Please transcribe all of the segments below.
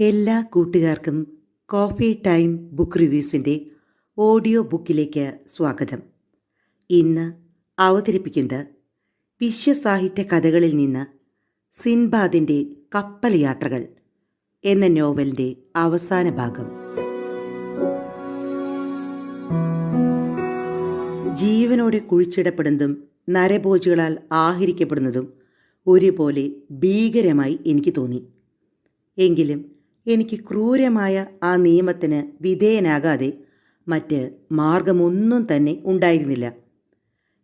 എല്ലാ കൂട്ടുകാർക്കും coffee time book റിവ്യൂസിന്റെ ഓഡിയോ ബുക്കിലേക്ക് സ്വാഗതം. ഇന്ന് അവതരിപ്പിക്കുന്നത് വിശ്വസാഹിത്യ കഥകളിൽ നിന്ന് സിൻബാദിന്റെ കപ്പൽ യാത്രകൾ എന്ന നോവലിന്റെ അവസാന ഭാഗം. ജീവനോടെ കുഴിച്ചിടപ്പെടുന്നതും നരഭോജികളാൽ ആഹരിക്കപ്പെടുന്നതും ഒരുപോലെ ഭീകരമായി എനിക്ക് തോന്നി. എങ്കിലും എനിക്ക് ക്രൂരമായ ആ നിയമത്തിന് വിധേയനാകാതെ മറ്റ് മാർഗമൊന്നും തന്നെ ഉണ്ടായിരുന്നില്ല.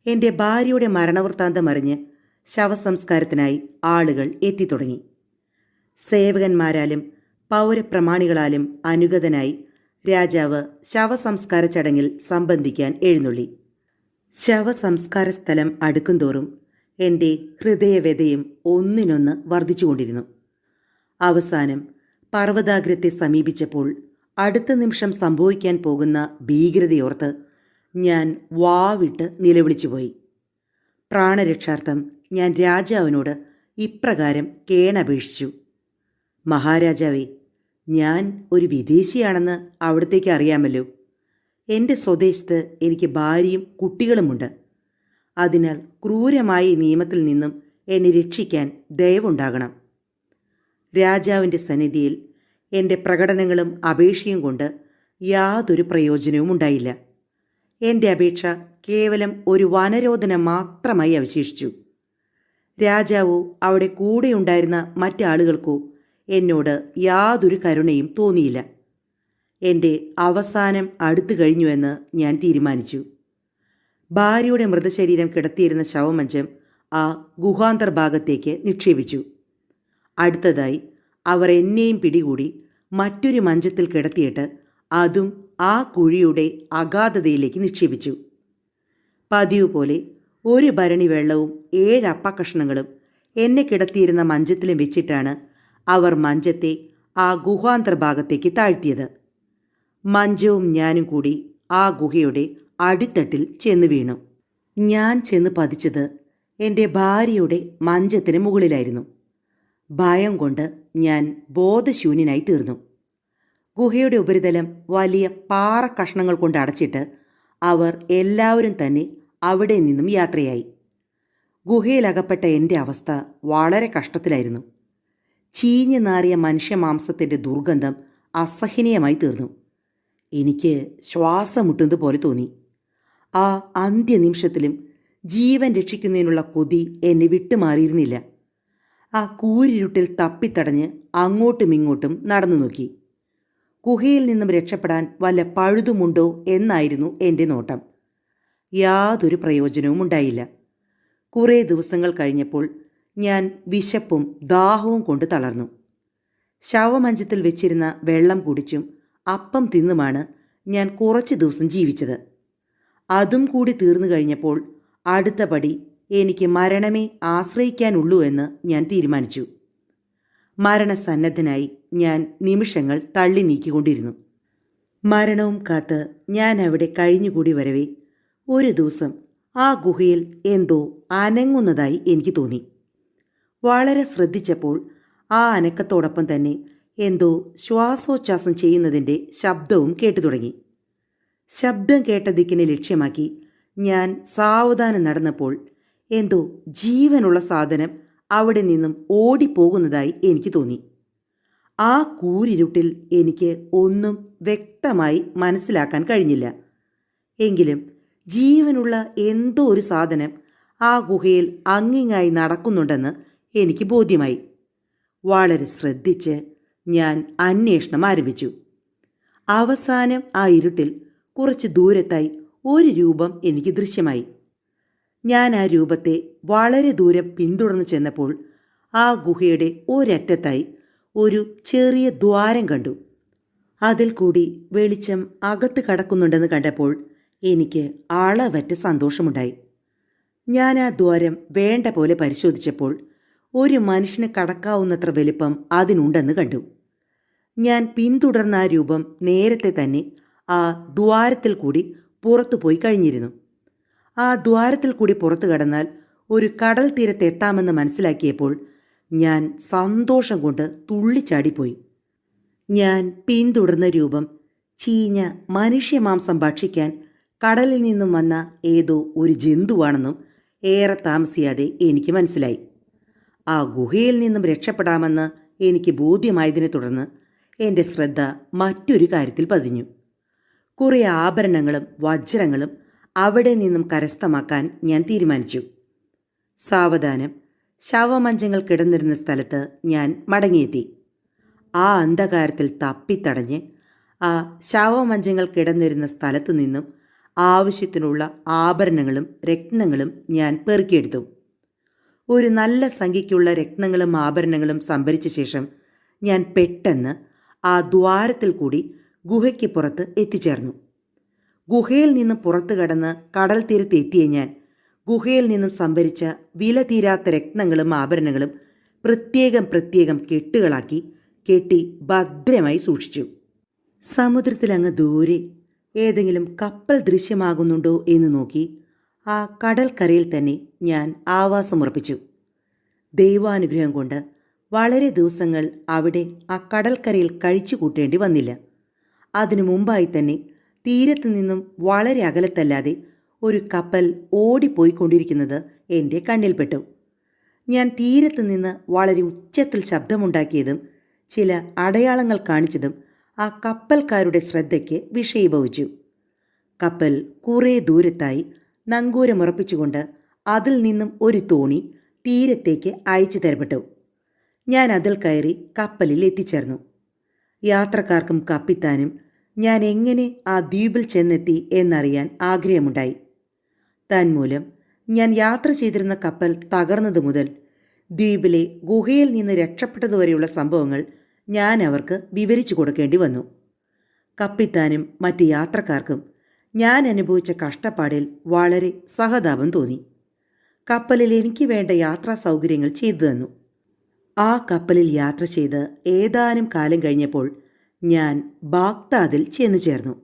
എന്റെ ഭാര്യയുടെ മരണവൃത്താന്തം അറിഞ്ഞ് ശവസംസ്കാരത്തിനായി ആളുകൾ എത്തിത്തുടങ്ങി. സേവകന്മാരാലും പൗരപ്രമാണികളാലും അനുഗതനായി രാജാവ് ശവസംസ്കാര ചടങ്ങിൽ സംബന്ധിക്കാൻ എഴുന്നള്ളി. ശവസംസ്കാര സ്ഥലം അടുക്കുംതോറും എന്റെ ഹൃദയവ്യതയും ഒന്നിനൊന്ന് വർദ്ധിച്ചുകൊണ്ടിരുന്നു. അവസാനം പർവതാഗ്രത്തെ സമീപിച്ചപ്പോൾ അടുത്ത നിമിഷം സംഭവിക്കാൻ പോകുന്ന ഭീകരതയോർത്ത് ഞാൻ വാവിട്ട് നിലവിളിച്ചുപോയി. പ്രാണരക്ഷാർത്ഥം ഞാൻ രാജാവിനോട് ഇപ്രകാരം കേണപേക്ഷിച്ചു. മഹാരാജാവേ ഞാൻ ഒരു വിദേശിയാണെന്ന് അവിടത്തേക്ക് അറിയാമല്ലോ. എന്റെ സ്വദേശത്ത് എനിക്ക് ഭാര്യയും കുട്ടികളുമുണ്ട്. അതിനാൽ ക്രൂരമായ നിയമത്തിൽ നിന്നും എന്നെ രക്ഷിക്കാൻ ദയവുണ്ടാകണം. രാജാവിന്റെ സന്നിധിയിൽ എന്റെ പ്രകടനങ്ങളും അപേക്ഷയും കൊണ്ട് യാതൊരു പ്രയോജനവും ഉണ്ടായില്ല. എന്റെ അപേക്ഷ കേവലം ഒരു വനരോധന മാത്രമായി അവശേഷിച്ചു. രാജാവോ അവിടെ കൂടെയുണ്ടായിരുന്ന മറ്റാളുകൾക്കോ എന്നോട് യാതൊരു കരുണയും തോന്നിയില്ല. എന്റെ അവസാനം അടുത്തു കഴിഞ്ഞുവെന്ന് ഞാൻ തീരുമാനിച്ചു. ഭാര്യയുടെ മൃതശരീരം കിടത്തിയിരുന്ന ശവമഞ്ചം ആ ഗുഹാന്തർ ഭാഗത്തേക്ക് നിക്ഷേപിച്ചു. അടുത്തതായി അവർ എന്നെയും പിടികൂടി മറ്റൊരു മഞ്ചത്തിൽ കിടത്തിയിട്ട് അതും ആ കുഴിയുടെ അഗാധതയിലേക്ക് നിക്ഷേപിച്ചു. പതിവ് പോലെ ഒരു ഭരണി വെള്ളവും ഏഴ് എന്നെ കിടത്തിയിരുന്ന മഞ്ചത്തിലും വെച്ചിട്ടാണ് അവർ മഞ്ചത്തെ ആ ഗുഹാന്തർഭാഗത്തേക്ക് താഴ്ത്തിയത്. മഞ്ചവും ഞാനും കൂടി ആ ഗുഹയുടെ അടിത്തട്ടിൽ ചെന്ന് വീണു. ഞാൻ ചെന്ന് പതിച്ചത് എന്റെ ഭാര്യയുടെ മഞ്ചത്തിന് മുകളിലായിരുന്നു. ഭയം കൊണ്ട് ഞാൻ ബോധശൂന്യനായി തീർന്നു. ഗുഹയുടെ ഉപരിതലം വലിയ പാറ കഷ്ണങ്ങൾ കൊണ്ട് അടച്ചിട്ട് അവർ എല്ലാവരും തന്നെ അവിടെ നിന്നും യാത്രയായി. ഗുഹയിലകപ്പെട്ട എന്റെ അവസ്ഥ വളരെ കഷ്ടത്തിലായിരുന്നു. ചീഞ്ഞു നാറിയ മനുഷ്യ മാംസത്തിന്റെ ദുർഗന്ധം അസഹനീയമായി തീർന്നു. എനിക്ക് ശ്വാസം മുട്ടുന്നത് പോലെ തോന്നി. ആ അന്ത്യനിമിഷത്തിലും ജീവൻ രക്ഷിക്കുന്നതിനുള്ള കൊതി എന്നെ വിട്ടുമാറിയിരുന്നില്ല. ആ കൂരിരുട്ടിൽ തപ്പിത്തടഞ്ഞ് അങ്ങോട്ടും ഇങ്ങോട്ടും നടന്നു നോക്കി. ഗുഹയിൽ നിന്നും രക്ഷപ്പെടാൻ വല്ല പഴുതുമുണ്ടോ എന്നായിരുന്നു എന്റെ നോട്ടം. യാതൊരു പ്രയോജനവും ഉണ്ടായില്ല. കുറേ ദിവസങ്ങൾ കഴിഞ്ഞപ്പോൾ ഞാൻ വിശപ്പും ദാഹവും കൊണ്ട് തളർന്നു. ശവമഞ്ചത്തിൽ വെച്ചിരുന്ന വെള്ളം കുടിച്ചും അപ്പം തിന്നുമാണ് ഞാൻ കുറച്ച് ദിവസം ജീവിച്ചത്. അതും കൂടി തീർന്നു കഴിഞ്ഞപ്പോൾ അടുത്ത പടി എനിക്ക് മരണമേ ആശ്രയിക്കാനുള്ളൂ എന്ന് ഞാൻ തീരുമാനിച്ചു. മരണസന്നദ്ധനായി ഞാൻ നിമിഷങ്ങൾ തള്ളി നീക്കിക്കൊണ്ടിരുന്നു. മരണവും കാത്ത് ഞാൻ അവിടെ കഴിഞ്ഞുകൂടി വരവേ ഒരു ദിവസം ആ ഗുഹയിൽ എന്തോ അനങ്ങുന്നതായി എനിക്ക് തോന്നി. വളരെ ശ്രദ്ധിച്ചപ്പോൾ ആ അനക്കത്തോടൊപ്പം തന്നെ എന്തോ ശ്വാസോച്ഛാസം ചെയ്യുന്നതിന്റെ ശബ്ദവും കേട്ടു തുടങ്ങി. ശബ്ദം കേട്ട ദിക്കിനെ ലക്ഷ്യമാക്കി ഞാൻ സാവധാനം നടന്നപ്പോൾ എന്തോ ജീവനുള്ള സാധനം അവിടെ നിന്നും ഓടിപ്പോകുന്നതായി എനിക്ക് തോന്നി. ആ കൂരിരുട്ടിൽ എനിക്ക് ഒന്നും വ്യക്തമായി മനസ്സിലാക്കാൻ കഴിഞ്ഞില്ല. എങ്കിലും ജീവനുള്ള എന്തോ ഒരു സാധനം ആ ഗുഹയിൽ അങ്ങിങ്ങായി നടക്കുന്നുണ്ടെന്ന് എനിക്ക് ബോധ്യമായി. വളരെ ശ്രദ്ധിച്ച് ഞാൻ അന്വേഷണം ആരംഭിച്ചു. അവസാനം ആ ഇരുട്ടിൽ കുറച്ച് ദൂരത്തായി ഒരു രൂപം എനിക്ക് ദൃശ്യമായി. ഞാൻ ആ രൂപത്തെ വളരെ ദൂരം പിന്തുടർന്നു ചെന്നപ്പോൾ ആ ഗുഹയുടെ ഒരറ്റത്തായി ഒരു ചെറിയ ദ്വാരം കണ്ടു. അതിൽ കൂടി വെളിച്ചം അകത്ത് കടക്കുന്നുണ്ടെന്ന് കണ്ടപ്പോൾ എനിക്ക് ആളവറ്റ സന്തോഷമുണ്ടായി. ഞാൻ ആ ദ്വാരം വേണ്ട പോലെ പരിശോധിച്ചപ്പോൾ ഒരു മനുഷ്യന് കടക്കാവുന്നത്ര വലിപ്പം അതിനുണ്ടെന്ന് കണ്ടു. ഞാൻ പിന്തുടർന്ന ആ രൂപം നേരത്തെ തന്നെ ആ ദ്വാരത്തിൽ കൂടി പുറത്തുപോയി കഴിഞ്ഞിരുന്നു. ആ ദ്വാരത്തിൽ കൂടി പുറത്തു കടന്നാൽ ഒരു കടൽ തീരത്തെത്താമെന്ന് മനസ്സിലാക്കിയപ്പോൾ ഞാൻ സന്തോഷം കൊണ്ട് തുള്ളിച്ചാടിപ്പോയി. ഞാൻ പിന്തുടർന്ന രൂപം ചീഞ്ഞ മനുഷ്യമാംസം ഭക്ഷിക്കാൻ കടലിൽ നിന്നും വന്ന ഏതോ ഒരു ജന്തുവാണെന്നും ഏറെ താമസിയാതെ എനിക്ക് മനസ്സിലായി. ആ ഗുഹയിൽ നിന്നും രക്ഷപ്പെടാമെന്ന് എനിക്ക് ബോധ്യമായതിനെ തുടർന്ന് എന്റെ ശ്രദ്ധ മറ്റൊരു കാര്യത്തിൽ പതിഞ്ഞു. കുറേ ആഭരണങ്ങളും വജ്രങ്ങളും അവിടെ നിന്നും കരസ്ഥമാക്കാൻ ഞാൻ തീരുമാനിച്ചു. സാവധാനം. ശവമഞ്ചങ്ങൾ കിടന്നിരുന്ന സ്ഥലത്ത് ഞാൻ മടങ്ങിയെത്തി. ആ അന്ധകാരത്തിൽ തപ്പിത്തടഞ്ഞ് ആ ശവമഞ്ചങ്ങൾ കിടന്നിരുന്ന സ്ഥലത്തു നിന്നും ആവശ്യത്തിനുള്ള ആഭരണങ്ങളും രത്നങ്ങളും ഞാൻ പെറുക്കിയെടുത്തു. ഒരു നല്ല സംഖ്യയ്ക്കുള്ള രത്നങ്ങളും ആഭരണങ്ങളും സംഭരിച്ച ശേഷം ഞാൻ പെട്ടെന്ന് ആ ദ്വാരത്തിൽ കൂടി ഗുഹയ്ക്ക് പുറത്ത് എത്തിച്ചേർന്നു. ഗുഹയിൽ നിന്നും പുറത്തു കടന്ന് കടൽ തീരത്ത് എത്തിയ ഞാൻ. ഗുഹയിൽ നിന്നും സംഭരിച്ച വില തീരാത്ത രത്നങ്ങളും ആഭരണങ്ങളും പ്രത്യേകം പ്രത്യേകം കെട്ടുകളാക്കി കെട്ടി ഭദ്രമായി സൂക്ഷിച്ചു. സമുദ്രത്തിലങ്ങ് ദൂരെ ഏതെങ്കിലും കപ്പൽ ദൃശ്യമാകുന്നുണ്ടോ എന്ന് നോക്കി ആ കടൽക്കരയിൽ തന്നെ ഞാൻ ആവാസമുറപ്പിച്ചു. ദൈവാനുഗ്രഹം കൊണ്ട് വളരെ ദിവസങ്ങൾ അവിടെ ആ കടൽക്കരയിൽ കഴിച്ചു കൂട്ടേണ്ടി വന്നില്ല. അതിനു മുമ്പായി തന്നെ തീരത്തു നിന്നും വളരെ അകലത്തല്ലാതെ ഒരു കപ്പൽ ഓടിപ്പോയിക്കൊണ്ടിരിക്കുന്നത് എന്റെ കണ്ണിൽപ്പെട്ടു. ഞാൻ തീരത്തു നിന്ന് വളരെ ഉച്ചത്തിൽ ശബ്ദമുണ്ടാക്കിയതും ചില അടയാളങ്ങൾ കാണിച്ചതും ആ കപ്പൽക്കാരുടെ ശ്രദ്ധയ്ക്ക് വിഷയീഭവിച്ചു. കപ്പൽ കുറേ ദൂരത്തായി നങ്കൂരമുറപ്പിച്ചുകൊണ്ട് അതിൽ നിന്നും ഒരു തോണി തീരത്തേക്ക് അയച്ചു തരപ്പെട്ടു. ഞാൻ അതിൽ കയറി കപ്പലിൽ എത്തിച്ചേർന്നു. യാത്രക്കാർക്കും കപ്പിത്താനും ഞാൻ എങ്ങനെ ആ ദ്വീപിൽ ചെന്നെത്തി എന്നറിയാൻ ആഗ്രഹമുണ്ടായി. തന്മൂലം ഞാൻ യാത്ര ചെയ്തിരുന്ന കപ്പൽ തകർന്നതു മുതൽ ദ്വീപിലെ ഗുഹയിൽ നിന്ന് രക്ഷപ്പെട്ടതുവരെയുള്ള സംഭവങ്ങൾ ഞാൻ അവർക്ക് വിവരിച്ചു കൊടുക്കേണ്ടി വന്നു. കപ്പിത്താനും മറ്റ് യാത്രക്കാർക്കും ഞാൻ അനുഭവിച്ച കഷ്ടപ്പാടിൽ വളരെ സഹതാപം തോന്നി. കപ്പലിൽ എനിക്ക് വേണ്ട യാത്രാ സൗകര്യങ്ങൾ ചെയ്തു തന്നു. ആ കപ്പലിൽ യാത്ര ചെയ്ത് ഏതാനും കാലം കഴിഞ്ഞപ്പോൾ ഞാൻ ബാഗ്ദാദിൽ ചെന്നു ചേർന്നു.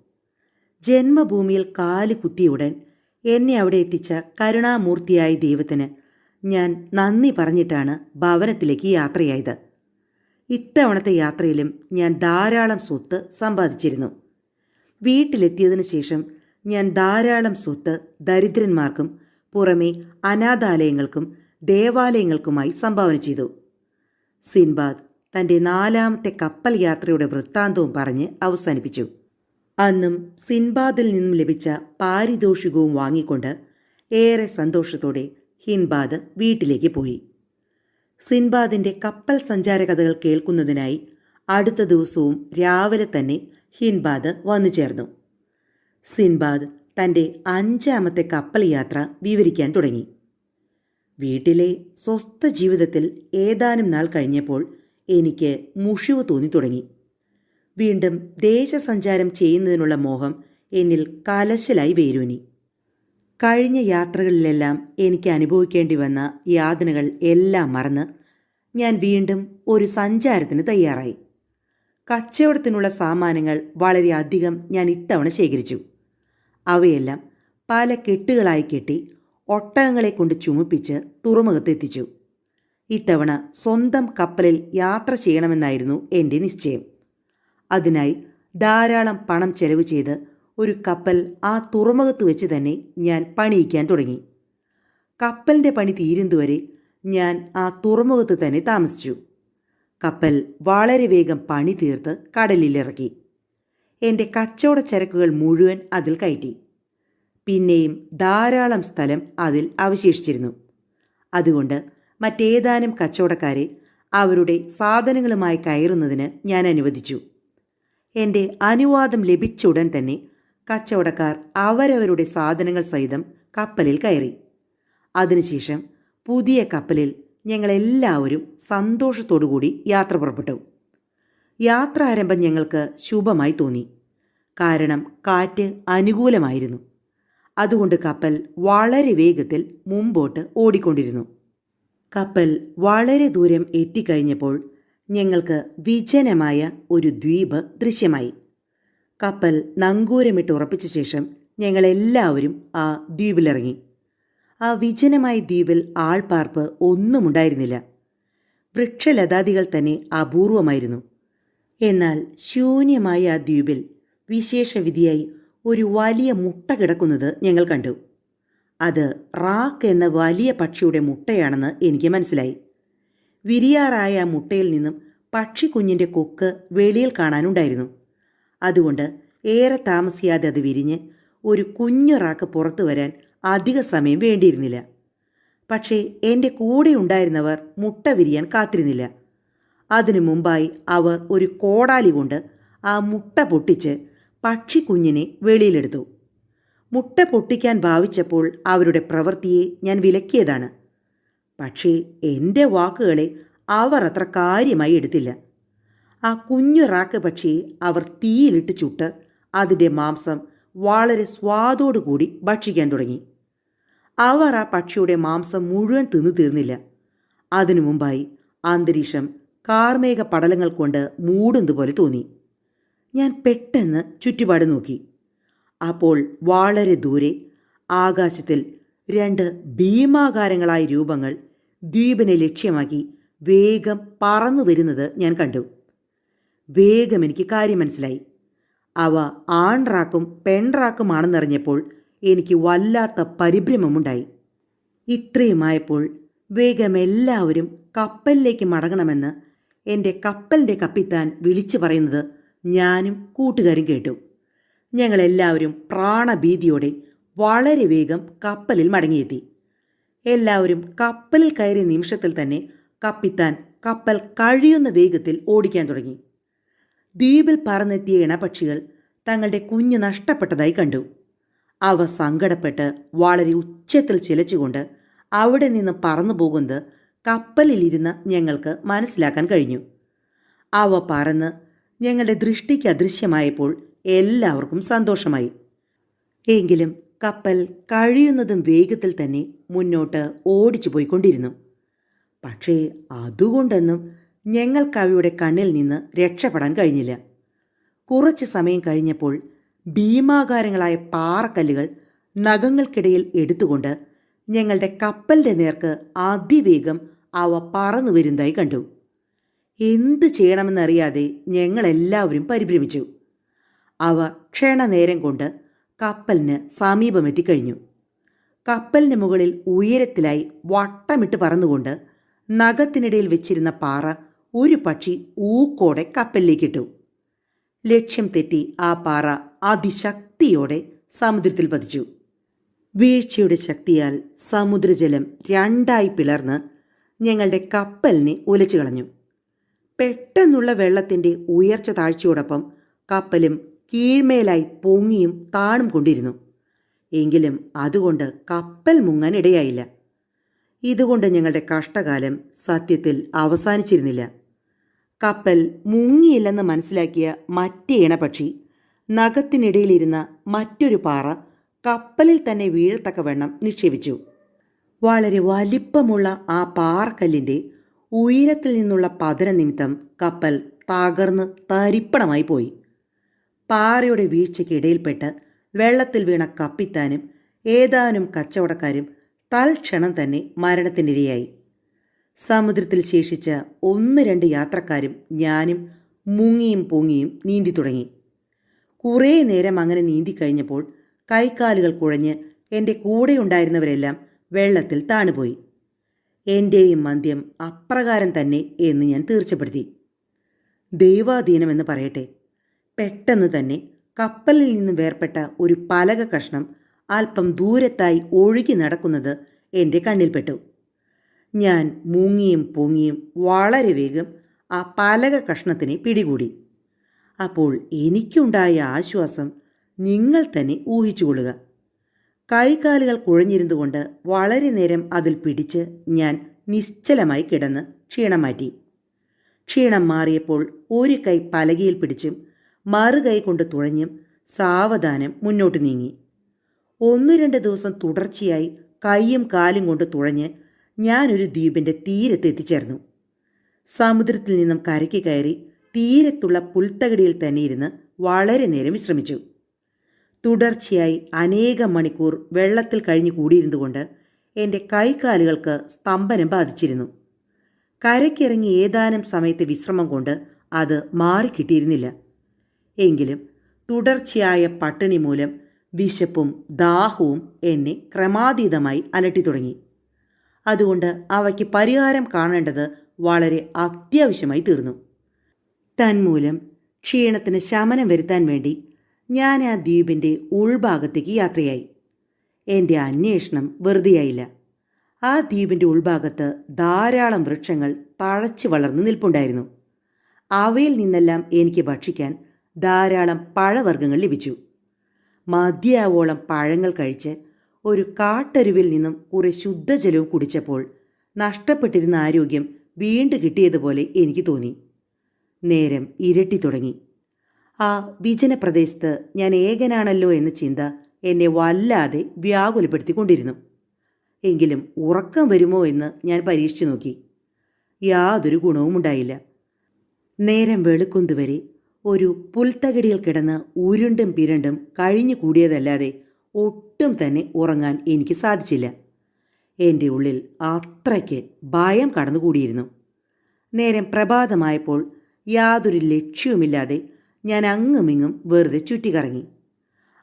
ജന്മഭൂമിയിൽ കാൽ കുത്തിയുടൻ എന്നെ അവിടെ എത്തിച്ച കരുണാമൂർത്തിയായ ദൈവത്തിന് ഞാൻ നന്ദി പറഞ്ഞിട്ടാണ് ഭവനത്തിലേക്ക് യാത്രയായത്. ഇത്തവണത്തെ യാത്രയിലും ഞാൻ ധാരാളം സ്വത്ത് സമ്പാദിച്ചിരുന്നു. വീട്ടിലെത്തിയതിനു ശേഷം ഞാൻ ധാരാളം സ്വത്ത് ദരിദ്രന്മാർക്കും പുറമെ അനാഥാലയങ്ങൾക്കും ദേവാലയങ്ങൾക്കുമായി സംഭാവന ചെയ്തു. സിൻബാദ് തന്റെ നാലാമത്തെ കപ്പൽ യാത്രയുടെ വൃത്താന്തവും പറഞ്ഞ് അവസാനിപ്പിച്ചു. അന്നും സിൻബാദിൽ നിന്നും ലഭിച്ച പാരിതോഷികവും വാങ്ങിക്കൊണ്ട് ഏറെ സന്തോഷത്തോടെ ഹിൻബാദ് വീട്ടിലേക്ക് പോയി. സിൻബാദിന്റെ കപ്പൽ സഞ്ചാര കഥകൾ കേൾക്കുന്നതിനായി അടുത്ത ദിവസവും രാവിലെ തന്നെ ഹിൻബാദ് വന്നു ചേർന്നു. സിൻബാദ് തന്റെ അഞ്ചാമത്തെ കപ്പൽ യാത്ര വിവരിക്കാൻ തുടങ്ങി. വീട്ടിലെ സ്വസ്ഥ ജീവിതത്തിൽ ഏതാനും നാൾ കഴിഞ്ഞപ്പോൾ എനിക്ക് മുഷിവ് തോന്നി തുടങ്ങി വീണ്ടും ദേശസഞ്ചാരം ചെയ്യുന്നതിനുള്ള മോഹം എന്നിൽ കലശലായി വേരൂനി കഴിഞ്ഞ യാത്രകളിലെല്ലാം എനിക്ക് അനുഭവിക്കേണ്ടി വന്ന യാതനകൾ എല്ലാം മറന്ന് ഞാൻ വീണ്ടും ഒരു സഞ്ചാരത്തിന് തയ്യാറായി. കച്ചവടത്തിനുള്ള സാമാനങ്ങൾ വളരെയധികം ഞാൻ ഇത്തവണ ശേഖരിച്ചു. അവയെല്ലാം പല കെട്ടുകളായി കെട്ടി ഒട്ടകങ്ങളെ കൊണ്ട് ചുമപ്പിച്ച് തുറമുഖത്തെത്തിച്ചു. ഇത്തവണ സ്വന്തം കപ്പലിൽ യാത്ര ചെയ്യണമെന്നായിരുന്നു എന്റെ നിശ്ചയം. അതിനായി ധാരാളം പണം ചെലവ് ചെയ്ത് ഒരു കപ്പൽ ആ തുറമുഖത്ത് വെച്ച് തന്നെ ഞാൻ പണിയിക്കാൻ തുടങ്ങി. കപ്പലിന്റെ പണി തീരുന്നതുവരെ ഞാൻ ആ തുറമുഖത്ത് തന്നെ താമസിച്ചു. കപ്പൽ വളരെ വേഗം പണി തീർത്ത് കടലിലിറക്കി. എന്റെ കച്ചവട ചരക്കുകൾ മുഴുവൻ അതിൽ കയറ്റി. പിന്നെയും ധാരാളം സ്ഥലം അതിൽ അവശേഷിച്ചിരുന്നു. അതുകൊണ്ട് മറ്റേതാനും കച്ചവടക്കാരെ അവരുടെ സാധനങ്ങളുമായി കയറുന്നതിന് ഞാൻ അനുവദിച്ചു. എന്റെ അനുവാദം ലഭിച്ച ഉടൻ തന്നെ കച്ചവടക്കാർ അവരവരുടെ സാധനങ്ങൾ സഹിതം കപ്പലിൽ കയറി. അതിനുശേഷം പുതിയ കപ്പലിൽ ഞങ്ങളെല്ലാവരും സന്തോഷത്തോടുകൂടി യാത്ര പുറപ്പെട്ടു. യാത്ര ആരംഭം ഞങ്ങൾക്ക് ശുഭമായി തോന്നി. കാരണം കാറ്റ് അനുകൂലമായിരുന്നു. അതുകൊണ്ട് കപ്പൽ വളരെ വേഗത്തിൽ മുമ്പോട്ട് ഓടിക്കൊണ്ടിരുന്നു. കപ്പൽ വളരെ ദൂരം എത്തിക്കഴിഞ്ഞപ്പോൾ ഞങ്ങൾക്ക് വിജനമായ ഒരു ദ്വീപ് ദൃശ്യമായി. കപ്പൽ നങ്കൂരമിട്ട് ഉറപ്പിച്ച ശേഷം ഞങ്ങളെല്ലാവരും ആ ദ്വീപിലിറങ്ങി. ആ വിജനമായ ദ്വീപിൽ ആൾപ്പാർപ്പ് ഒന്നുമുണ്ടായിരുന്നില്ല. വൃക്ഷലതാദികൾ തന്നെ അപൂർവമായിരുന്നു. എന്നാൽ ശൂന്യമായ ആ ദ്വീപിൽ വിശേഷവിധിയായി ഒരു വലിയ മുട്ട കിടക്കുന്നത് ഞങ്ങൾ കണ്ടു. അത് റാക്ക് എന്ന വലിയ പക്ഷിയുടെ മുട്ടയാണെന്ന് എനിക്ക് മനസ്സിലായി. വിരിയാറായ ആ മുട്ടയിൽ നിന്നും പക്ഷിക്കുഞ്ഞിന്റെ കൊക്ക് വെളിയിൽ കാണാനുണ്ടായിരുന്നു. അതുകൊണ്ട് ഏറെ താമസിയാതെ അത് വിരിഞ്ഞ് ഒരു കുഞ്ഞു റാക്ക് പുറത്തു വരാൻ അധിക സമയം വേണ്ടിയിരുന്നില്ല. പക്ഷേ എന്റെ കൂടെ ഉണ്ടായിരുന്നവർ മുട്ട വിരിയാൻ കാത്തിരുന്നില്ല. അതിനു മുമ്പായി അവർ ഒരു കോടാലി കൊണ്ട് ആ മുട്ട പൊട്ടിച്ച് പക്ഷിക്കുഞ്ഞിനെ വെളിയിലെടുത്തു. മുട്ട പൊട്ടിക്കാൻ ഭാവിച്ചപ്പോൾ അവരുടെ പ്രവൃത്തിയെ ഞാൻ വിലക്കിയതാണ്. പക്ഷേ എന്റെ വാക്കുകളെ അവർ അത്ര കാര്യമായി എടുത്തില്ല. ആ കുഞ്ഞു റാക്ക് പക്ഷിയെ അവർ തീയിലിട്ട് ചുട്ട് അതിന്റെ മാംസം വളരെ സ്വാദോടുകൂടി ഭക്ഷിക്കാൻ തുടങ്ങി. അവർ ആ പക്ഷിയുടെ മാംസം മുഴുവൻ തിന്നു തീർന്നില്ല. അതിനു മുമ്പായി അന്തരീക്ഷം കാർമേഘ പടലങ്ങൾ കൊണ്ട് മൂടുന്നതുപോലെ തോന്നി. ഞാൻ പെട്ടെന്ന് ചുറ്റുപാട് നോക്കി. അപ്പോൾ വളരെ ദൂരെ ആകാശത്തിൽ രണ്ട് ഭീമാകാരങ്ങളായ രൂപങ്ങൾ ദ്വീപിനെ ലക്ഷ്യമാക്കി വേഗം പറന്നു വരുന്നത് ഞാൻ കണ്ടു. വേഗം എനിക്ക് കാര്യം മനസ്സിലായി. അവ ആൺറാക്കും പെൺറാക്കുമാണെന്നറിഞ്ഞപ്പോൾ എനിക്ക് വല്ലാത്ത പരിഭ്രമമുണ്ടായി. ഇത്രയുമായപ്പോൾ വേഗം എല്ലാവരും കപ്പലിലേക്ക് മടങ്ങണമെന്ന് എന്റെ കപ്പലിന്റെ കപ്പിത്താൻ വിളിച്ചു പറയുന്നത് ഞാനും കൂട്ടുകാരും കേട്ടു. ഞങ്ങളെല്ലാവരും പ്രാണഭീതിയോടെ വളരെ വേഗം കപ്പലിൽ മടങ്ങിയെത്തി. എല്ലാവരും കപ്പലിൽ കയറിയ നിമിഷത്തിൽ തന്നെ കപ്പിത്താൻ കപ്പൽ കഴിയുന്ന വേഗത്തിൽ ഓടിക്കാൻ തുടങ്ങി. ദ്വീപിൽ പറന്നെത്തിയ ഇണപക്ഷികൾ തങ്ങളുടെ കുഞ്ഞ് നഷ്ടപ്പെട്ടതായി കണ്ടു. അവ സങ്കടപ്പെട്ട് വളരെ ഉച്ചത്തിൽ ചിലച്ചുകൊണ്ട് അവിടെ നിന്ന് പറന്നു പോകുന്നത് കപ്പലിലിരുന്ന ഞങ്ങൾക്ക് മനസ്സിലാക്കാൻ കഴിഞ്ഞു. അവ പറന്ന് ഞങ്ങളുടെ ദൃഷ്ടിക്ക് അദൃശ്യമായപ്പോൾ എല്ലാവർക്കും സന്തോഷമായി. എങ്കിലും കപ്പൽ കഴിയുന്നതും വേഗത്തിൽ തന്നെ മുന്നോട്ട് ഓടിച്ചു പോയിക്കൊണ്ടിരുന്നു. പക്ഷേ അതുകൊണ്ടൊന്നും ഞങ്ങൾക്ക് അവയുടെ കണ്ണിൽ നിന്ന് രക്ഷപ്പെടാൻ കഴിഞ്ഞില്ല. കുറച്ച് സമയം കഴിഞ്ഞപ്പോൾ ഭീമാകാരങ്ങളായ പാറക്കല്ലുകൾ നഖങ്ങൾക്കിടയിൽ എടുത്തുകൊണ്ട് ഞങ്ങളുടെ കപ്പലിന്റെ നേർക്ക് അതിവേഗം അവ പറന്നു വരുന്നതായി കണ്ടു. എന്തു ചെയ്യണമെന്നറിയാതെ ഞങ്ങളെല്ലാവരും പരിഭ്രമിച്ചു. അവ ക്ഷണനേരം കൊണ്ട് കപ്പലിന് സമീപമെത്തിക്കഴിഞ്ഞു. കപ്പലിന് മുകളിൽ ഉയരത്തിലായി വട്ടമിട്ട് പറന്നുകൊണ്ട് നഖത്തിനിടയിൽ വെച്ചിരുന്ന പാറ ഒരു പക്ഷി ഊക്കോടെ കപ്പലിലേക്കിട്ടു. ലക്ഷ്യം തെറ്റി ആ പാറ അതിശക്തിയോടെ സമുദ്രത്തിൽ പതിച്ചു. വീഴ്ചയുടെ ശക്തിയാൽ സമുദ്രജലം രണ്ടായി പിളർന്ന് ഞങ്ങളുടെ കപ്പലിനെ ഉലച്ചു കളഞ്ഞു പെട്ടെന്നുള്ള വെള്ളത്തിന്റെ ഉയർച്ച താഴ്ചയോടൊപ്പം കപ്പലും കീഴ്മേലായി പൊങ്ങിയും താണും കൊണ്ടിരുന്നു. എങ്കിലും അതുകൊണ്ട് കപ്പൽ മുങ്ങാൻ ഇടയായില്ല. ഇതുകൊണ്ട് ഞങ്ങളുടെ കഷ്ടകാലം സത്യത്തിൽ അവസാനിച്ചിരുന്നില്ല. കപ്പൽ മുങ്ങിയില്ലെന്ന് മനസ്സിലാക്കിയ മറ്റേ ഇണപക്ഷി നഖത്തിനിടയിലിരുന്ന മറ്റൊരു പാറ കപ്പലിൽ തന്നെ വീഴത്തക്കവണ്ണം നിക്ഷേപിച്ചു. വളരെ വലിപ്പമുള്ള ആ പാറക്കല്ലിന്റെ ഉയരത്തിൽ നിന്നുള്ള പതന നിമിത്തം കപ്പൽ തകർന്ന് തരിപ്പണമായി പോയി. പാറയുടെ വീഴ്ചയ്ക്കിടയിൽപ്പെട്ട് വെള്ളത്തിൽ വീണ കപ്പിത്താനും ഏതാനും കച്ചവടക്കാരും തൽക്ഷണം തന്നെ മരണത്തിനിരയായി. സമുദ്രത്തിൽ ശേഷിച്ച ഒന്ന് രണ്ട് യാത്രക്കാരും ഞാനും മുങ്ങിയും പൊങ്ങിയും നീന്തി തുടങ്ങി. കുറേ നേരം അങ്ങനെ നീന്തി കഴിഞ്ഞപ്പോൾ കൈക്കാലുകൾ കുഴഞ്ഞ് എന്റെ കൂടെയുണ്ടായിരുന്നവരെല്ലാം വെള്ളത്തിൽ താണുപോയി. എന്റെയും മന്ദ്യം അപ്രകാരം തന്നെ എന്ന് ഞാൻ തീർച്ചപ്പെടുത്തി. ദൈവാധീനമെന്ന് പറയട്ടെ പെട്ടെന്ന് തന്നെ കപ്പലിൽ നിന്ന് വേർപ്പെട്ട ഒരു പലക കഷ്ണം അല്പം ദൂരത്തായി ഒഴുകി നടക്കുന്നത് എന്റെ കണ്ണിൽപ്പെട്ടു. ഞാൻ മൂങ്ങിയും പൊങ്ങിയും വളരെ വേഗം ആ പലക കഷ്ണത്തിനെ പിടികൂടി. അപ്പോൾ എനിക്കുണ്ടായ ആശ്വാസം നിങ്ങൾ തന്നെ ഊഹിച്ചുകൊള്ളുക കൈകാലുകൾ കുഴഞ്ഞിരുന്നുകൊണ്ട് വളരെ നേരം അതിൽ പിടിച്ച് ഞാൻ നിശ്ചലമായി കിടന്ന് ക്ഷീണം മാറ്റി. ക്ഷീണം മാറിയപ്പോൾ ഒരു കൈ പലകയിൽ പിടിച്ചും മറുകൈ കൊണ്ട് തുഴഞ്ഞും സാവധാനം മുന്നോട്ട് നീങ്ങി. ഒന്നു രണ്ട് ദിവസം തുടർച്ചയായി കൈയും കാലും കൊണ്ട് തുഴഞ്ഞ് ഞാനൊരു ദ്വീപിന്റെ തീരത്ത് എത്തിച്ചേർന്നു. സമുദ്രത്തിൽ നിന്നും കരയ്ക്ക് കയറി തീരത്തുള്ള പുൽത്തകടിയിൽ തന്നെ ഇരുന്ന് വളരെ നേരം വിശ്രമിച്ചു. തുടർച്ചയായി അനേകം മണിക്കൂർ വെള്ളത്തിൽ കഴിഞ്ഞു കൂടിയിരുന്നുകൊണ്ട് എന്റെ കൈകാലുകൾക്ക് സ്തംഭനം ബാധിച്ചിരുന്നു. കരയ്ക്കിറങ്ങി ഏതാനും സമയത്തെ വിശ്രമം കൊണ്ട് അത് മാറിക്കിട്ടിയിരുന്നില്ല. എങ്കിലും തുടർച്ചയായ പട്ടിണി മൂലം വിശപ്പും ദാഹവും എന്നെ ക്രമാതീതമായി അലട്ടി തുടങ്ങി അതുകൊണ്ട് അവയ്ക്ക് പരിഹാരം കാണേണ്ടത് വളരെ അത്യാവശ്യമായി തീർന്നു. തന്മൂലം ക്ഷീണത്തിന് ശമനം വരുത്താൻ വേണ്ടി ഞാൻ ആ ദ്വീപിന്റെ ഉൾഭാഗത്തേക്ക് യാത്രയായി. എന്റെ അന്വേഷണം വെറുതെയായില്ല. ആ ദ്വീപിന്റെ ഉൾഭാഗത്ത് ധാരാളം വൃക്ഷങ്ങൾ തഴച്ചു വളർന്നു നിൽപ്പുണ്ടായിരുന്നു. അവയിൽ നിന്നെല്ലാം എനിക്ക് ഭക്ഷിക്കാൻ ധാരാളം പഴവർഗങ്ങൾ ലഭിച്ചു. മതിയാവോളം പഴങ്ങൾ കഴിച്ച് ഒരു കാട്ടരുവിൽ നിന്നും കുറെ ശുദ്ധജലവും കുടിച്ചപ്പോൾ നഷ്ടപ്പെട്ടിരുന്ന ആരോഗ്യം വീണ്ടും കിട്ടിയതുപോലെ എനിക്ക് തോന്നി. നേരം ഇരട്ടി തുടങ്ങി. ആ വിജന പ്രദേശത്ത് ഞാൻ ഏകനാണല്ലോ എന്ന ചിന്ത എന്നെ വല്ലാതെ വ്യാകുലപ്പെടുത്തിക്കൊണ്ടിരുന്നു. എങ്കിലും ഉറക്കം വരുമോ എന്ന് ഞാൻ പരീക്ഷിച്ചു നോക്കി. യാതൊരു ഗുണവും ഉണ്ടായില്ല നേരം വെളുക്കുന്തുവരെ ഒരു പുൽത്തകിടിയിൽ കിടന്ന് ഉരുണ്ടും പിരണ്ടും കഴിഞ്ഞു കൂടിയതല്ലാതെ ഒട്ടും തന്നെ ഉറങ്ങാൻ എനിക്ക് സാധിച്ചില്ല. എന്റെ ഉള്ളിൽ അത്രയ്ക്ക് ഭയം കടന്നുകൂടിയിരുന്നു. നേരം പ്രഭാതമായപ്പോൾ യാതൊരു ലക്ഷ്യവുമില്ലാതെ ഞാൻ അങ്ങുമിങ്ങും വെറുതെ ചുറ്റിക്കറങ്ങി.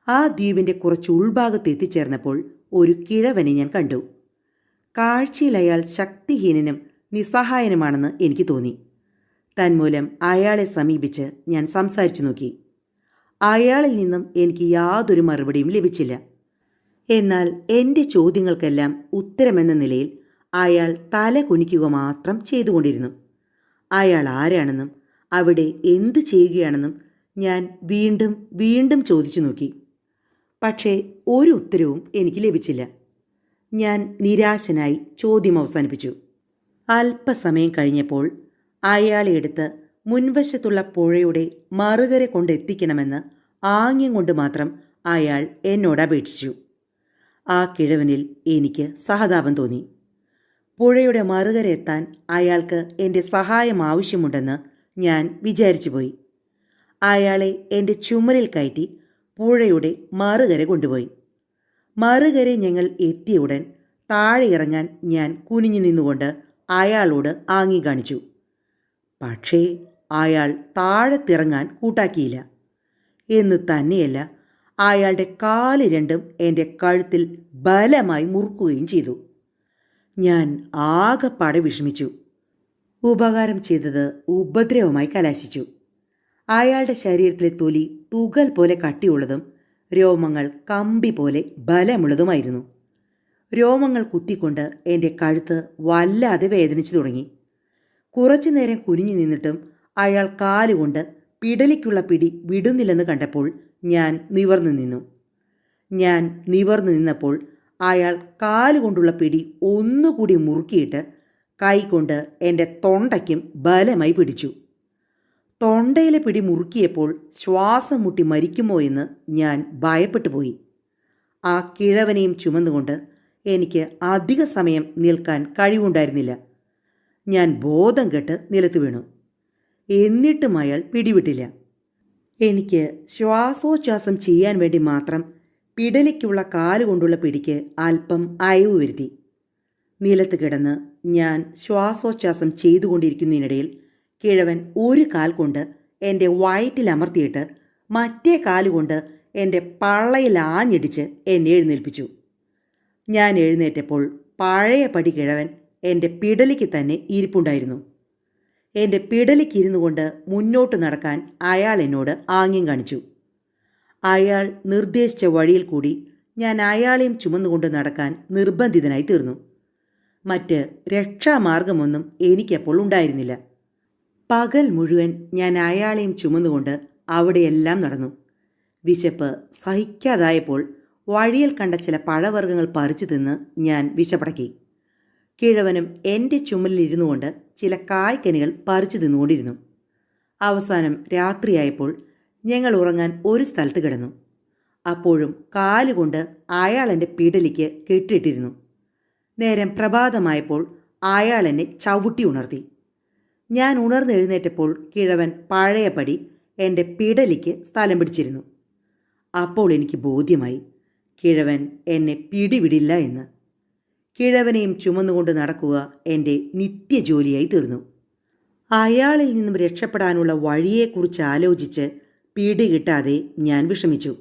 ആ ദ്വീപിന്റെ കുറച്ച് ഉൾഭാഗത്ത് എത്തിച്ചേർന്നപ്പോൾ ഒരു കിഴവനെ ഞാൻ കണ്ടു. കാഴ്ചയിൽ അയാൾ ശക്തിഹീനനും നിസ്സഹായനുമാണെന്ന് എനിക്ക് തോന്നി. തന്മൂലം അയാളെ സമീപിച്ച് ഞാൻ സംസാരിച്ചു നോക്കി. അയാളിൽ നിന്നും എനിക്ക് യാതൊരു മറുപടിയും ലഭിച്ചില്ല. എന്നാൽ എന്റെ ചോദ്യങ്ങൾക്കെല്ലാം ഉത്തരമെന്ന നിലയിൽ അയാൾ തല കുനിക്കുക മാത്രം ചെയ്തുകൊണ്ടിരുന്നു. അയാൾ ആരാണെന്നും അവിടെ എന്തു ചെയ്യുകയാണെന്നും ഞാൻ വീണ്ടും വീണ്ടും ചോദിച്ചു നോക്കി. പക്ഷേ ഒരു ഉത്തരവും എനിക്ക് ലഭിച്ചില്ല. ഞാൻ നിരാശനായി ചോദ്യം അവസാനിപ്പിച്ചു. അല്പസമയം കഴിഞ്ഞപ്പോൾ അയാളെ എടുത്ത് മുൻവശത്തുള്ള പുഴയുടെ മറുകര കൊണ്ടെത്തിക്കണമെന്ന് ആംഗ്യം കൊണ്ട് മാത്രം അയാൾ എന്നോട് അപേക്ഷിച്ചു. ആ കിഴവനിൽ എനിക്ക് സഹതാപം തോന്നി. പുഴയുടെ മറുകര എത്താൻ അയാൾക്ക് എന്റെ സഹായം ആവശ്യമുണ്ടെന്ന് ഞാൻ വിചാരിച്ചു പോയി. അയാളെ എന്റെ ചുമലിൽ കയറ്റി പുഴയുടെ മറുകര കൊണ്ടുപോയി. മറുകരെ ഞങ്ങൾ എത്തിയ ഉടൻ താഴെ ഇറങ്ങാൻ ഞാൻ കുനിഞ്ഞു നിന്നുകൊണ്ട് അയാളോട് ആങ്ങി കാണിച്ചു. പക്ഷേ അയാൾ താഴത്തിറങ്ങാൻ കൂട്ടാക്കിയില്ല. എന്ന് തന്നെയല്ല അയാളുടെ കാൽ രണ്ടും എന്റെ കഴുത്തിൽ ബലമായി മുറുക്കുകയും ചെയ്തു. ഞാൻ ആകെപ്പാടെ വിഷമിച്ചു. ഉപകാരം ചെയ്തത് ഉപദ്രവമായി കലാശിച്ചു. അയാളുടെ ശരീരത്തിലെ തൊലി തുകൽ പോലെ കട്ടിയുള്ളതും രോമങ്ങൾ കമ്പി പോലെ ബലമുള്ളതുമായിരുന്നു. രോമങ്ങൾ കുത്തിക്കൊണ്ട് എന്റെ കഴുത്ത് വല്ലാതെ വേദനിച്ചു തുടങ്ങി. കുറച്ചു നേരം കുനിഞ്ഞു നിന്നിട്ടും അയാൾ കാലുകൊണ്ട് പിടലിക്കുള്ള പിടി വിടുന്നില്ലെന്ന് കണ്ടപ്പോൾ ഞാൻ നിവർന്നു നിന്നു. ഞാൻ നിവർന്നു നിന്നപ്പോൾ അയാൾ കാലുകൊണ്ടുള്ള പിടി ഒന്നുകൂടി മുറുക്കിയിട്ട് കൈകൊണ്ട് എന്റെ തൊണ്ടയ്ക്കും ബലമായി പിടിച്ചു. തൊണ്ടയിലെ പിടി മുറുക്കിയപ്പോൾ ശ്വാസം മുട്ടി മരിക്കുമോ എന്ന് ഞാൻ ഭയപ്പെട്ടു പോയി. ആ കിഴവനെയും ചുമന്നുകൊണ്ട് എനിക്ക് അധിക സമയം നിൽക്കാൻ കഴിവുണ്ടായിരുന്നില്ല. ഞാൻ ബോധം കെട്ട് നിലത്ത് വീണു. എന്നിട്ടും അയാൾ പിടിവിട്ടില്ല. എനിക്ക് ശ്വാസോച്ഛ്വാസം ചെയ്യാൻ വേണ്ടി മാത്രം പിടലിക്കുള്ള കാലുകൊണ്ടുള്ള പിടിക്ക് അല്പം അയവ് വരുത്തി. നിലത്ത് കിടന്ന് ഞാൻ ശ്വാസോച്ഛ്വാസം ചെയ്തുകൊണ്ടിരിക്കുന്നതിനിടയിൽ കിഴവൻ ഒരു കാൽ കൊണ്ട് എന്റെ വയറ്റിൽ അമർത്തിയിട്ട് മറ്റേ കാലുകൊണ്ട് എന്റെ പള്ളയിൽ ആഞ്ഞിടിച്ച് എന്നെ എഴുന്നേൽപ്പിച്ചു. ഞാൻ എഴുന്നേറ്റപ്പോൾ പഴയ പടി കിഴവൻ എന്റെ പിടലിക്ക് തന്നെ ഇരിപ്പുണ്ടായിരുന്നു. എന്റെ പിടലിക്ക് ഇരുന്നു കൊണ്ട് മുന്നോട്ട് നടക്കാൻ അയാൾ എന്നോട് ആംഗ്യം കാണിച്ചു. അയാൾ നിർദ്ദേശിച്ച വഴിയിൽ കൂടി ഞാൻ അയാളെയും ചുമന്നുകൊണ്ട് നടക്കാൻ നിർബന്ധിതനായി തീർന്നു. മറ്റ് രക്ഷാമാർഗമൊന്നും എനിക്കപ്പോൾ ഉണ്ടായിരുന്നില്ല. പകൽ മുഴുവൻ ഞാൻ അയാളെയും ചുമന്നുകൊണ്ട് അവിടെയെല്ലാം നടന്നു. വിശപ്പ് സഹിക്കാതായപ്പോൾ വഴിയിൽ കണ്ട ചില പഴവർഗങ്ങൾ പറിച്ചു തിന്ന് ഞാൻ വിശപ്പടക്കി. കിഴവനും എന്റെ ചുമലിലിരുന്നു കൊണ്ട് ചില കായ്ക്കനികൾ പറിച്ചു തിന്നുകൊണ്ടിരുന്നു. അവസാനം രാത്രിയായപ്പോൾ ഞങ്ങൾ ഉറങ്ങാൻ ഒരു സ്ഥലത്ത് കിടന്നു. അപ്പോഴും കാലുകൊണ്ട് അയാൾ എന്റെ പിടലിക്ക് കെട്ടിയിട്ടിരുന്നു. നേരം പ്രഭാതമായപ്പോൾ അയാൾ എന്നെ ചവിട്ടി ഉണർത്തി. ഞാൻ ഉണർന്നെഴുന്നേറ്റപ്പോൾ കിഴവൻ പഴയപടി എന്റെ പിടലിക്ക് സ്ഥലം പിടിച്ചിരുന്നു. അപ്പോൾ എനിക്ക് ബോധ്യമായി കിഴവൻ എന്നെ പിടിവിടില്ല എന്ന്. കിഴവനെയും ചുമന്നുകൊണ്ട് നടക്കുക എന്റെ നിത്യജോലിയായി തീർന്നു. അയാളിൽ നിന്നും രക്ഷപ്പെടാനുള്ള വഴിയെക്കുറിച്ച് ആലോചിച്ച് പിടികിട്ടാതെ ഞാൻ വിഷമിച്ചു.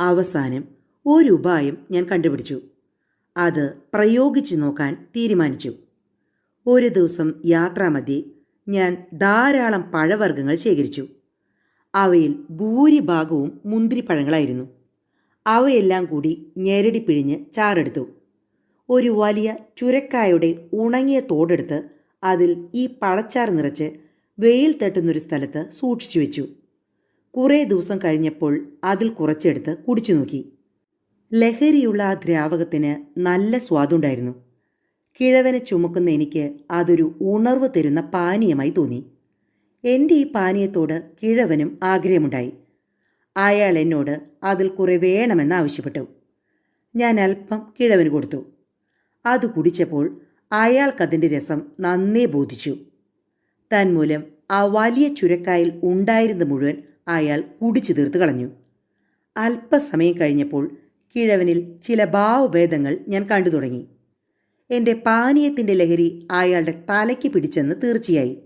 അവസാനം ഒരു ഉപായം ഞാൻ കണ്ടുപിടിച്ചു. അത് പ്രയോഗിച്ചു നോക്കാൻ തീരുമാനിച്ചു. ഒരു ദിവസം യാത്രാമധ്യേ ഞാൻ ധാരാളം പഴവർഗങ്ങൾ ശേഖരിച്ചു. അവയിൽ ഭൂരിഭാഗവും മുന്തിരിപ്പഴങ്ങളായിരുന്നു. അവയെല്ലാം കൂടി ഞെരടി പിഴിഞ്ഞ് ചാറെടുത്തു. ഒരു വലിയ ചുരക്കായുടെ ഉണങ്ങിയ തോടെടുത്ത് അതിൽ ഈ പഴച്ചാർ നിറച്ച് വെയിൽ തട്ടുന്നൊരു സ്ഥലത്ത് സൂക്ഷിച്ചു വെച്ചു. കുറേ ദിവസം കഴിഞ്ഞപ്പോൾ അതിൽ കുറച്ചെടുത്ത് കുടിച്ചു നോക്കി. ലഹരിയുള്ള ആ ദ്രാവകത്തിന് നല്ല സ്വാദുണ്ടായിരുന്നു. കിഴവനെ ചുമക്കുന്ന എനിക്ക് അതൊരു ഉണർവ് തരുന്ന പാനീയമായി തോന്നി. എന്റെ ഈ പാനീയത്തോട് കിഴവനും ആഗ്രഹമുണ്ടായി. അയാൾ എന്നോട് അതിൽ കുറെ വേണമെന്ന് ആവശ്യപ്പെട്ടു. ഞാൻ അല്പം കിഴവന് കൊടുത്തു. അത് കുടിച്ചപ്പോൾ അയാൾക്കതിന്റെ രസം നന്നേ ബോധിച്ചു. തന്മൂലം ആ വലിയ ചുരക്കായിൽ ഉണ്ടായിരുന്ന മുഴുവൻ അയാൾ കുടിച്ചു തീർത്തു കളഞ്ഞു. അല്പസമയം കഴിഞ്ഞപ്പോൾ കിഴവനിൽ ചില ഭാവഭേദങ്ങൾ ഞാൻ കണ്ടു തുടങ്ങി. എന്റെ പാനീയത്തിന്റെ ലഹരി അയാളുടെ തലയ്ക്ക് പിടിച്ചെന്ന് തീർച്ചയായി.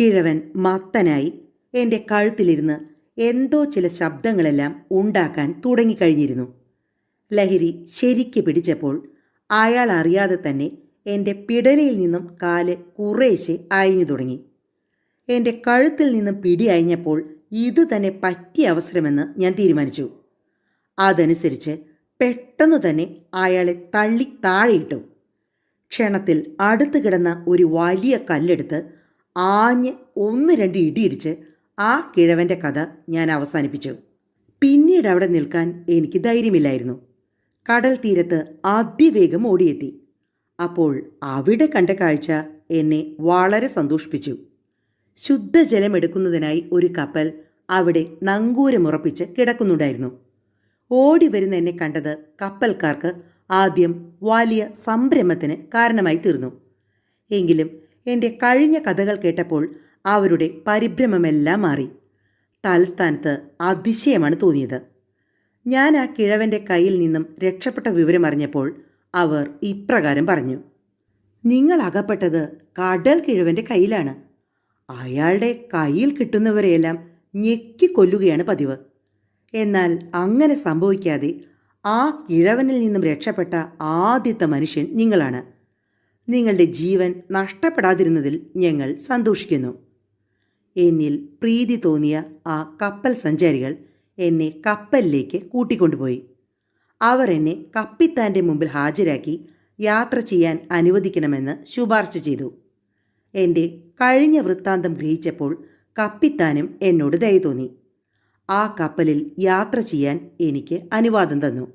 കിഴവൻ മത്തനായി എന്റെ കഴുത്തിലിരുന്ന് എന്തോ ചില ശബ്ദങ്ങളെല്ലാം ഉണ്ടാക്കാൻ തുടങ്ങിക്കഴിഞ്ഞിരുന്നു. ലഹരി ശരിക്ക് പിടിച്ചപ്പോൾ അയാൾ അറിയാതെ തന്നെ എന്റെ പിടലിയിൽ നിന്നും കാൽ കുറേശ്ശെ അയഞ്ഞു തുടങ്ങി. എന്റെ കഴുത്തിൽ നിന്നും പിടി അയഞ്ഞപ്പോൾ ഇത് തന്നെ പറ്റിയ അവസരമെന്ന് ഞാൻ തീരുമാനിച്ചു. അതനുസരിച്ച് പെട്ടെന്ന് തന്നെ അയാളെ തള്ളി താഴെയിട്ടു. ക്ഷണത്തിൽ അടുത്ത് കിടന്ന ഒരു വലിയ കല്ലെടുത്ത് ആഞ്ഞ് ഒന്ന് രണ്ട് ഇടിയിടിച്ച് ആ കിഴവന്റെ കഥ ഞാൻ അവസാനിപ്പിച്ചു. പിന്നീട് അവിടെ നിൽക്കാൻ എനിക്ക് ധൈര്യമില്ലായിരുന്നു. കടൽ തീരത്ത് അതിവേഗം ഓടിയെത്തി. അപ്പോൾ അവിടെ കണ്ട കാഴ്ച എന്നെ വളരെ സന്തോഷിപ്പിച്ചു. ശുദ്ധജലം എടുക്കുന്നതിനായി ഒരു കപ്പൽ അവിടെ നങ്കൂരമുറപ്പിച്ച് കിടക്കുന്നുണ്ടായിരുന്നു. ഓടി വരുന്ന എന്നെ കണ്ടത് കപ്പൽക്കാർക്ക് ആദ്യം വലിയ സംരംഭത്തിന് കാരണമായി തീർന്നു. എങ്കിലും എന്റെ കഴിഞ്ഞ കഥകൾ കേട്ടപ്പോൾ അവരുടെ പരിഭ്രമമെല്ലാം മാറി. തലസ്ഥാനത്ത് അതിശയമാണ് തോന്നിയത്. ഞാൻ ആ കിഴവന്റെ കയ്യിൽ നിന്നും രക്ഷപ്പെട്ട വിവരമറിഞ്ഞപ്പോൾ അവർ ഇപ്രകാരം പറഞ്ഞു നിങ്ങൾ അകപ്പെട്ടത് കടൽ കിഴവന്റെ കയ്യിലാണ്. അയാളുടെ കയ്യിൽ കിട്ടുന്നവരെയെല്ലാം ഞെക്കിക്കൊല്ലുകയാണ് പതിവ്. എന്നാൽ അങ്ങനെ സംഭവിക്കാതെ ആ കിഴവനിൽ നിന്നും രക്ഷപ്പെട്ട ആദ്യത്തെ മനുഷ്യൻ നിങ്ങളാണ്. നിങ്ങളുടെ ജീവൻ നഷ്ടപ്പെടാതിരുന്നതിൽ ഞങ്ങൾ സന്തോഷിക്കുന്നു. എന്നിൽ പ്രീതി തോന്നിയ ആ കപ്പൽ സഞ്ചാരികൾ എന്നെ കപ്പലിലേക്ക് കൂട്ടിക്കൊണ്ടുപോയി. അവർ എന്നെ കപ്പിത്താന്റെ മുമ്പിൽ ഹാജരാക്കി യാത്ര ചെയ്യാൻ അനുവദിക്കണമെന്ന് ശുപാർശ ചെയ്തു. എന്റെ കഴിഞ്ഞ വൃത്താന്തം ഗ്രഹിച്ചപ്പോൾ കപ്പിത്താനും എന്നോട് ദയ തോന്നി. ആ കപ്പലിൽ യാത്ര ചെയ്യാൻ എനിക്ക് അനുവാദം തന്നു.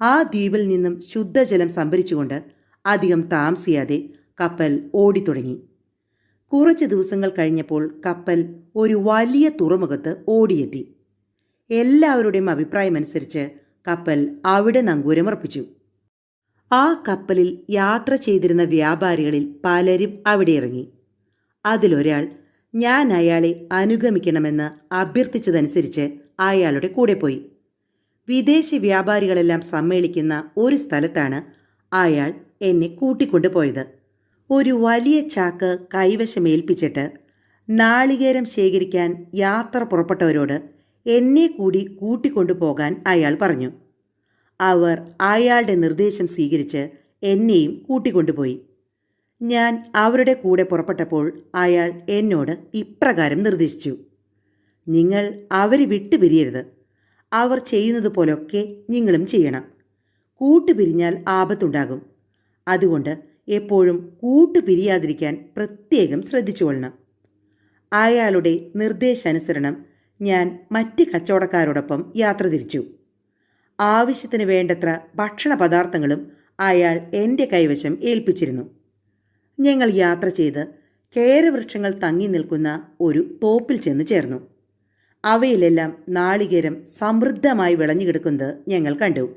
ആ ദ്വീപിൽ നിന്നും ശുദ്ധജലം സംഭരിച്ചുകൊണ്ട് അധികം താമസിയാതെ കപ്പൽ ഓടിത്തുടങ്ങി. കുറച്ച് ദിവസങ്ങൾ കഴിഞ്ഞപ്പോൾ കപ്പൽ ഒരു വലിയ തുറമുഖത്ത് ഓടിയെത്തി. എല്ലാവരുടെയും അഭിപ്രായമനുസരിച്ച് കപ്പൽ അവിടെ നങ്കൂരമർപ്പിച്ചു ആ കപ്പലിൽ യാത്ര ചെയ്തിരുന്ന വ്യാപാരികളിൽ പലരും അവിടെ ഇറങ്ങി. അതിലൊരാൾ ഞാൻ അയാളെ അനുഗമിക്കണമെന്ന് അഭ്യർത്ഥിച്ചതനുസരിച്ച് അയാളുടെ കൂടെ പോയി. വിദേശ വ്യാപാരികളെല്ലാം സമ്മേളിക്കുന്ന ഒരു സ്ഥലത്താണ് അയാൾ എന്നെ കൂട്ടിക്കൊണ്ടുപോയത്. ഒരു വലിയ ചാക്ക് കൈവശമേൽപ്പിച്ചിട്ട് നാളികേരം ശേഖരിക്കാൻ യാത്ര പുറപ്പെട്ടവരോട് എന്നെ കൂടി കൂട്ടിക്കൊണ്ടു പോകാൻ അയാൾ പറഞ്ഞു. അവർ അയാളുടെ നിർദ്ദേശം സ്വീകരിച്ച് എന്നെയും കൂട്ടിക്കൊണ്ടുപോയി ഞാൻ അവരുടെ കൂടെ പുറപ്പെട്ടപ്പോൾ അയാൾ എന്നോട് ഇപ്രകാരം നിർദ്ദേശിച്ചു. നിങ്ങൾ അവരെ വിട്ടുപിരിയരുത്. അവർ ചെയ്യുന്നത് പോലൊക്കെ നിങ്ങളും ചെയ്യണം. കൂട്ടുപിരിഞ്ഞാൽ ആപത്തുണ്ടാകും. അതുകൊണ്ട് എപ്പോഴും കൂട്ടുപിരിയാതിരിക്കാൻ പ്രത്യേകം ശ്രദ്ധിച്ചുകൊള്ളണം. അയാളുടെ നിർദ്ദേശാനുസരണം ഞാൻ മറ്റ് കച്ചവടക്കാരോടൊപ്പം യാത്ര തിരിച്ചു. ആവശ്യത്തിന് വേണ്ടത്ര ഭക്ഷണ പദാർത്ഥങ്ങളും അയാൾ എന്റെ കൈവശം ഏൽപ്പിച്ചിരുന്നു. ഞങ്ങൾ യാത്ര ചെയ്ത് കേരവൃക്ഷങ്ങൾ തങ്ങി നിൽക്കുന്ന ഒരു തോപ്പിൽ ചെന്ന് ചേർന്നു. അവയിലെല്ലാം നാളികേരം സമൃദ്ധമായി വിളഞ്ഞുകിടക്കുന്നത് ഞങ്ങൾ കണ്ടു.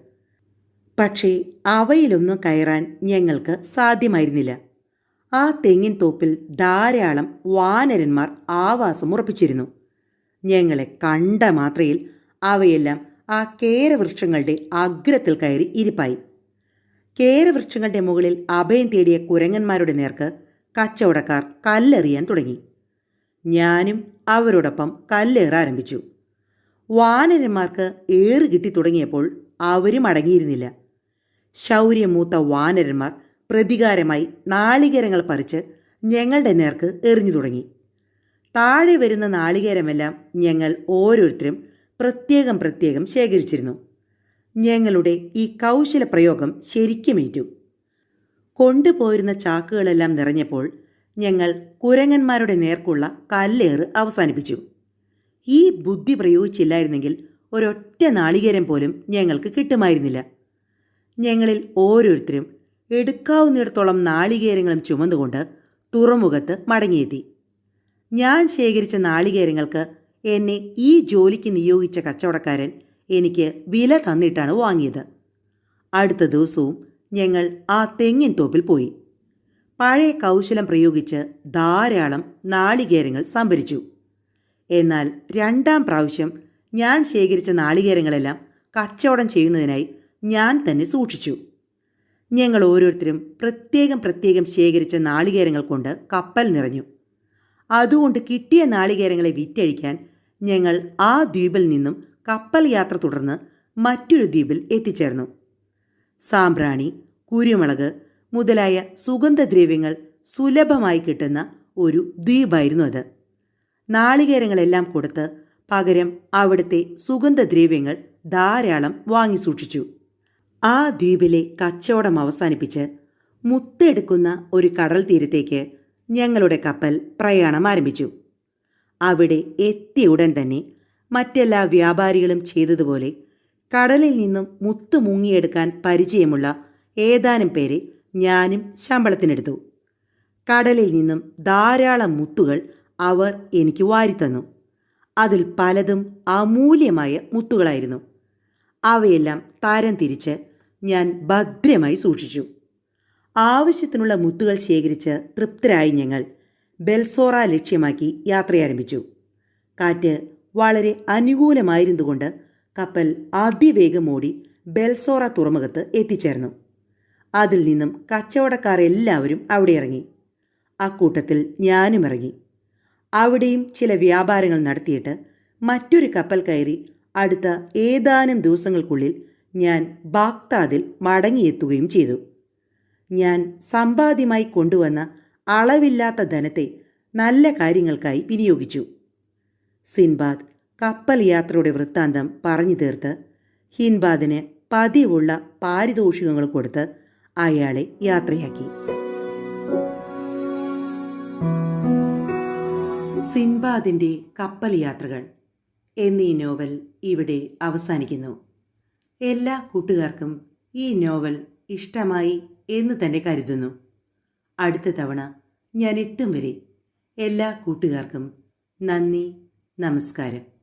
പക്ഷേ അവയിലൊന്നും കയറാൻ ഞങ്ങൾക്ക് സാധ്യമായിരുന്നില്ല. ആ തെങ്ങിൻ തോപ്പിൽ ധാരാളം വാനരന്മാർ ആവാസം ഉറപ്പിച്ചിരുന്നു. ഞങ്ങളെ കണ്ട മാത്രയിൽ അവയെല്ലാം ആ കേരവൃക്ഷങ്ങളുടെ അഗ്രത്തിൽ കയറി ഇരിപ്പായി. കേരവൃക്ഷങ്ങളുടെ മുകളിൽ അഭയം തേടിയ കുരങ്ങന്മാരുടെ നേർക്ക് കച്ചവടക്കാർ കല്ലെറിയാൻ തുടങ്ങി. ഞാനും അവരോടൊപ്പം കല്ലേറ ആരംഭിച്ചു. വാനരന്മാർക്ക് ഏറ് തുടങ്ങിയപ്പോൾ അവരും അടങ്ങിയിരുന്നില്ല. ശൗര്യമൂത്ത വാനരന്മാർ പ്രതികാരമായി നാളികേരങ്ങൾ പറിച്ച് ഞങ്ങളുടെ നേർക്ക് എറിഞ്ഞു തുടങ്ങി. താഴെ വരുന്ന നാളികേരമെല്ലാം ഞങ്ങൾ ഓരോരുത്തരും പ്രത്യേകം പ്രത്യേകം ശേഖരിച്ചിരുന്നു. ഞങ്ങളുടെ ഈ കൗശല പ്രയോഗം ശരിക്കുമേറ്റു കൊണ്ടുപോയിരുന്ന ചാക്കുകളെല്ലാം നിറഞ്ഞപ്പോൾ ഞങ്ങൾ കുരങ്ങന്മാരുടെ നേർക്കുള്ള കല്ലേറ് അവസാനിപ്പിച്ചു. ഈ ബുദ്ധി പ്രയോഗിച്ചില്ലായിരുന്നെങ്കിൽ ഒരൊറ്റ നാളികേരം പോലും ഞങ്ങൾക്ക് കിട്ടുമായിരുന്നില്ല. ഞങ്ങളിൽ ഓരോരുത്തരും എടുക്കാവുന്നിടത്തോളം നാളികേരങ്ങളും ചുമന്നുകൊണ്ട് തുറമുഖത്ത് മടങ്ങിയെത്തി. ഞാൻ ശേഖരിച്ച നാളികേരങ്ങൾക്ക് എന്നെ ഈ ജോലിക്ക് നിയോഗിച്ച കച്ചവടക്കാരൻ എനിക്ക് വില തന്നിട്ടാണ് വാങ്ങിയത്. അടുത്ത ദിവസവും ഞങ്ങൾ ആ തെങ്ങിൻ തോപ്പിൽ പോയി. പഴയ കൗശലം പ്രയോഗിച്ച് ധാരാളം നാളികേരങ്ങൾ സംഭരിച്ചു. എന്നാൽ രണ്ടാം പ്രാവശ്യം ഞാൻ ശേഖരിച്ച നാളികേരങ്ങളെല്ലാം കച്ചവടം ചെയ്യുന്നതിനായി ഞാൻ തന്നെ സൂക്ഷിച്ചു. ഞങ്ങൾ ഓരോരുത്തരും പ്രത്യേകം പ്രത്യേകം ശേഖരിച്ച നാളികേരങ്ങൾ കൊണ്ട് കപ്പൽ നിറഞ്ഞു. അതുകൊണ്ട് കിട്ടിയ നാളികേരങ്ങളെ വിറ്റഴിക്കാൻ ഞങ്ങൾ ആ ദ്വീപിൽ നിന്നും കപ്പൽ യാത്ര തുടർന്ന് മറ്റൊരു ദ്വീപിൽ എത്തിച്ചേർന്നു. സാമ്പ്രാണി കുരുമുളക് മുതലായ സുഗന്ധദ്രവ്യങ്ങൾ സുലഭമായി കിട്ടുന്ന ഒരു ദ്വീപായിരുന്നു അത്. നാളികേരങ്ങളെല്ലാം കൊടുത്ത് പകരം അവിടുത്തെ സുഗന്ധദ്രവ്യങ്ങൾ ധാരാളം വാങ്ങി സൂക്ഷിച്ചു. ആ ദ്വീപിലെ കച്ചവടം അവസാനിപ്പിച്ച് മുത്തെടുക്കുന്ന ഒരു കടൽ തീരത്തേക്ക് ഞങ്ങളുടെ കപ്പൽ പ്രയാണം ആരംഭിച്ചു. അവിടെ എത്തിയ ഉടൻ തന്നെ മറ്റെല്ലാ വ്യാപാരികളും ചെയ്തതുപോലെ കടലിൽ നിന്നും മുത്ത് മുങ്ങിയെടുക്കാൻ പരിചയമുള്ള ഏതാനും പേരെ ഞാനും ശമ്പളത്തിനെടുത്തു. കടലിൽ നിന്നും ധാരാളം മുത്തുകൾ അവർ എനിക്ക് വാരിത്തന്നു. അതിൽ പലതും അമൂല്യമായ മുത്തുകളായിരുന്നു. അവയെല്ലാം തരം തിരിച്ച് ഞാൻ ഭദ്രമായി സൂക്ഷിച്ചു. ആവശ്യത്തിനുള്ള മുത്തുകൾ ശേഖരിച്ച് തൃപ്തരായി ഞങ്ങൾ ബെൽസോറ ലക്ഷ്യമാക്കി യാത്രയാരംഭിച്ചു. കാറ്റ് വളരെ അനുകൂലമായിരുന്നുകൊണ്ട് കപ്പൽ അതിവേഗം ഓടി ബെൽസോറ തുറമുഖത്ത് എത്തിച്ചേർന്നു. അതിൽ നിന്നും കച്ചവടക്കാർ എല്ലാവരും അവിടെ ഇറങ്ങി. അക്കൂട്ടത്തിൽ ഞാനും ഇറങ്ങി. അവിടെയും ചില വ്യാപാരങ്ങൾ നടത്തിയിട്ട് മറ്റൊരു കപ്പൽ കയറി അടുത്ത ഏതാനും ദിവസങ്ങൾക്കുള്ളിൽ ഞാൻ ബാഗ്ദാദിൽ മടങ്ങിയെത്തുകയും ചെയ്തു. ഞാൻ സമ്പാദ്യമായി കൊണ്ടുവന്ന അളവില്ലാത്ത ധനത്തെ നല്ല കാര്യങ്ങൾക്കായി വിനിയോഗിച്ചു. സിൻബാദ് കപ്പൽ യാത്രയുടെ വൃത്താന്തം പറഞ്ഞു തീർത്ത് ഹിൻബാദിന് പതിവുള്ള പാരിതോഷികങ്ങൾ കൊടുത്ത് അയാളെ യാത്രയാക്കി. സിൻബാദിന്റെ കപ്പൽ യാത്രകൾ എന്നീ നോവൽ ഇവിടെ അവസാനിക്കുന്നു. എല്ലാ കൂട്ടുകാർക്കും ഈ നോവൽ ഇഷ്ടമായി എന്ന് തന്നെ കരുതുന്നു. അടുത്ത തവണ ഞാൻ എത്തും വരെ എല്ലാ കൂട്ടുകാർക്കും നന്ദി നമസ്കാരം.